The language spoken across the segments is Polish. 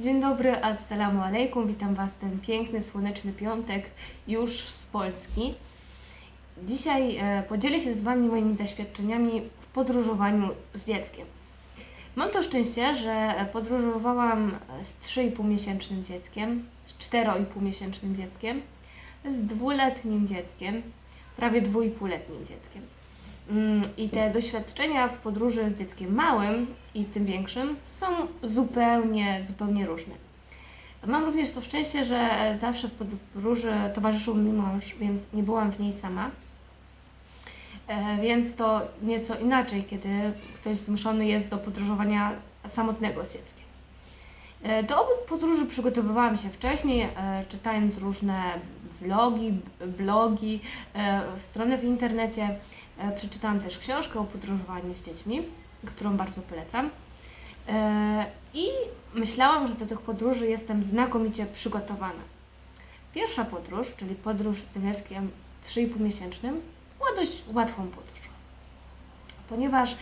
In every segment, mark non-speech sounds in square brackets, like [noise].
Dzień dobry, assalamu alaikum. Witam Was ten piękny, słoneczny piątek już z Polski. Dzisiaj e, podzielę się z Wami moimi doświadczeniami w podróżowaniu z dzieckiem. Mam to szczęście, że podróżowałam z 3,5 miesięcznym dzieckiem, z 4,5 miesięcznym dzieckiem, z dwuletnim dzieckiem, prawie 2,5-letnim dzieckiem. Mm, I te doświadczenia w podróży z dzieckiem małym i tym większym są zupełnie, zupełnie różne. Mam również to szczęście, że zawsze w podróży towarzyszył mi mąż, więc nie byłam w niej sama. E, Więc to nieco inaczej, kiedy ktoś zmuszony jest do podróżowania samotnego z dzieckiem. E, Do obu podróży przygotowywałam się wcześniej, e, czytając różne vlogi, blogi, e, strony w internecie. E, Przeczytałam też książkę o podróżowaniu z dziećmi, którą bardzo polecam. E, I myślałam, że do tych podróży jestem znakomicie przygotowana. Pierwsza podróż, czyli podróż z tym dzieckiem 3,5 miesięcznym, była dość łatwą podróżą. Ponieważ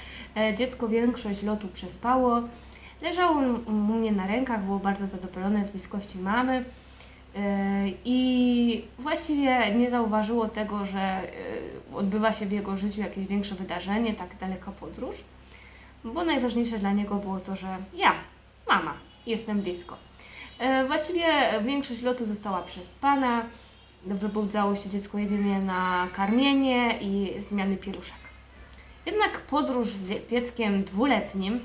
dziecko większość lotu przespało, leżało u mnie na rękach, było bardzo zadowolone z bliskości mamy. Yy, I właściwie nie zauważyło tego, że yy, odbywa się w jego życiu jakieś większe wydarzenie, tak daleka podróż, bo najważniejsze dla niego było to, że ja, mama, jestem blisko. Yy, Właściwie większość lotu została przespana, wybudzało się dziecko jedynie na karmienie i zmiany pieluszek. Jednak podróż z dzieckiem dwuletnim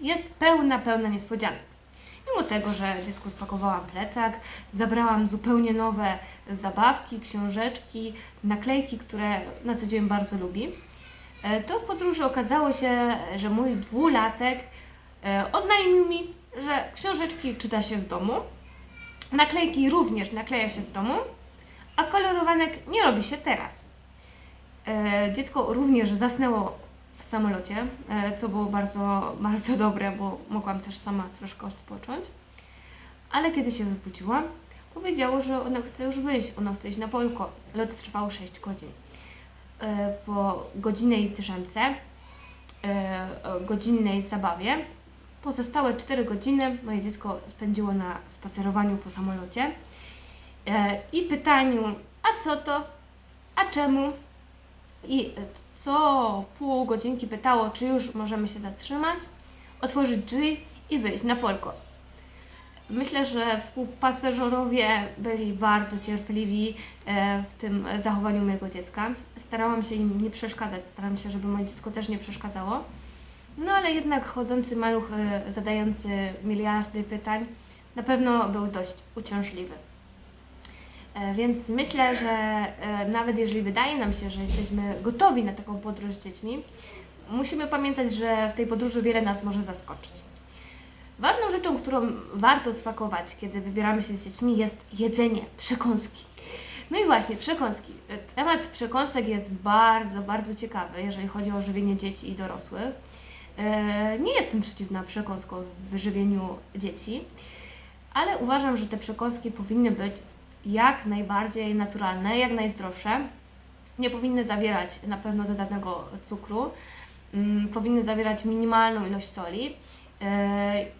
jest pełna, pełna niespodzianek. Mimo tego, że dziecku spakowałam plecak, zabrałam zupełnie nowe zabawki, książeczki, naklejki, które na co dzień bardzo lubi, e, to w podróży okazało się, że mój dwulatek e, oznajmił mi, że książeczki czyta się w domu, naklejki również nakleja się w domu, a kolorowanek nie robi się teraz. E, Dziecko również zasnęło samolocie, e, co było bardzo, [laughs] bardzo dobre, bo mogłam też sama troszkę odpocząć. Ale kiedy się wybudziłam, powiedziało, że ono chce już wyjść, ono chce iść na Polko. Lot trwał 6 godzin. E, Po godzinnej drzemce, e, godzinnej zabawie, pozostałe 4 godziny moje dziecko spędziło na spacerowaniu po samolocie i pytaniu, a co to, a czemu, i co pół godzinki pytało, czy już możemy się zatrzymać, otworzyć drzwi i wyjść na polko. Myślę, że współpasażerowie byli bardzo cierpliwi e, w tym zachowaniu mojego dziecka. Starałam się im nie przeszkadzać, starałam się, żeby moje dziecko też nie przeszkadzało. No ale jednak chodzący maluch e, zadający miliardy pytań na pewno był dość uciążliwy. E, Więc myślę, że e, nawet jeżeli wydaje nam się, że jesteśmy gotowi na taką podróż z dziećmi, musimy pamiętać, że w tej podróży wiele nas może zaskoczyć. Ważną rzeczą, którą warto spakować, kiedy wybieramy się z dziećmi, jest jedzenie, przekąski. No i właśnie, przekąski. E, Temat przekąsek jest bardzo, bardzo ciekawy, jeżeli chodzi o żywienie dzieci i dorosłych. Nie jestem przeciwna przekąskom w wyżywieniu dzieci, ale uważam, że te przekąski powinny być jak najbardziej naturalne, jak najzdrowsze. Nie powinny zawierać na pewno dodanego cukru, mm, powinny zawierać minimalną ilość soli. Yy,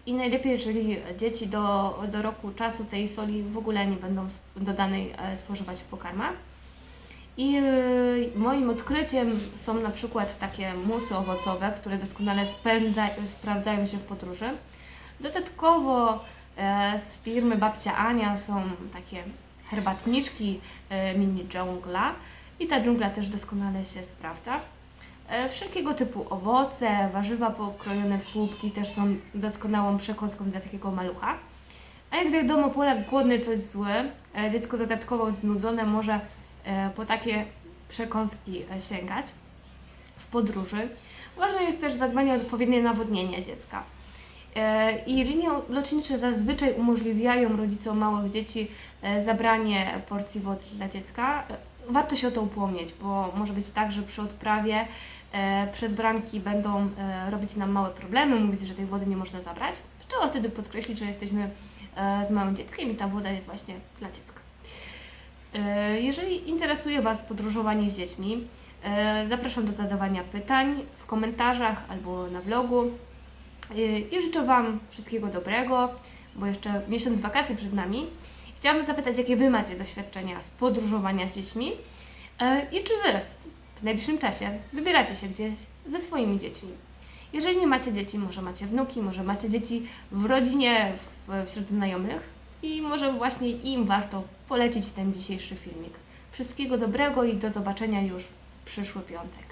I najlepiej, jeżeli dzieci do, do roku czasu tej soli w ogóle nie będą dodanej e, spożywać w pokarmach. I yy, moim odkryciem są na przykład takie musy owocowe, które doskonale spędza, sprawdzają się w podróży. Dodatkowo e, z firmy Babcia Ania są takie herbatniczki e, mini dżungla i ta dżungla też doskonale się sprawdza. E, Wszelkiego typu owoce, warzywa pokrojone w słupki też są doskonałą przekąską dla takiego malucha. A jak wiadomo, Polak głodny jest zły. E, Dziecko dodatkowo znudzone może po takie przekąski sięgać w podróży. Ważne jest też zadbanie o odpowiednie nawodnienie dziecka. E, I linie lotnicze zazwyczaj umożliwiają rodzicom małych dzieci e, zabranie porcji wody dla dziecka. E, Warto się o to upomnieć, bo może być tak, że przy odprawie przez bramki będą robić nam małe problemy, mówić, że tej wody nie można zabrać. Trzeba wtedy podkreślić, że jesteśmy z małym dzieckiem i ta woda jest właśnie dla dziecka. Jeżeli interesuje Was podróżowanie z dziećmi, zapraszam do zadawania pytań w komentarzach albo na vlogu. E, I życzę Wam wszystkiego dobrego. bo jeszcze miesiąc wakacji przed nami. Chciałabym zapytać, jakie Wy macie doświadczenia z podróżowania z dziećmi e, i czy Wy w najbliższym czasie wybieracie się gdzieś ze swoimi dziećmi. Jeżeli nie macie dzieci, może macie wnuki, może macie dzieci w rodzinie, wśród znajomych i może właśnie im warto polecić ten dzisiejszy filmik. Wszystkiego dobrego i do zobaczenia już w przyszły piątek.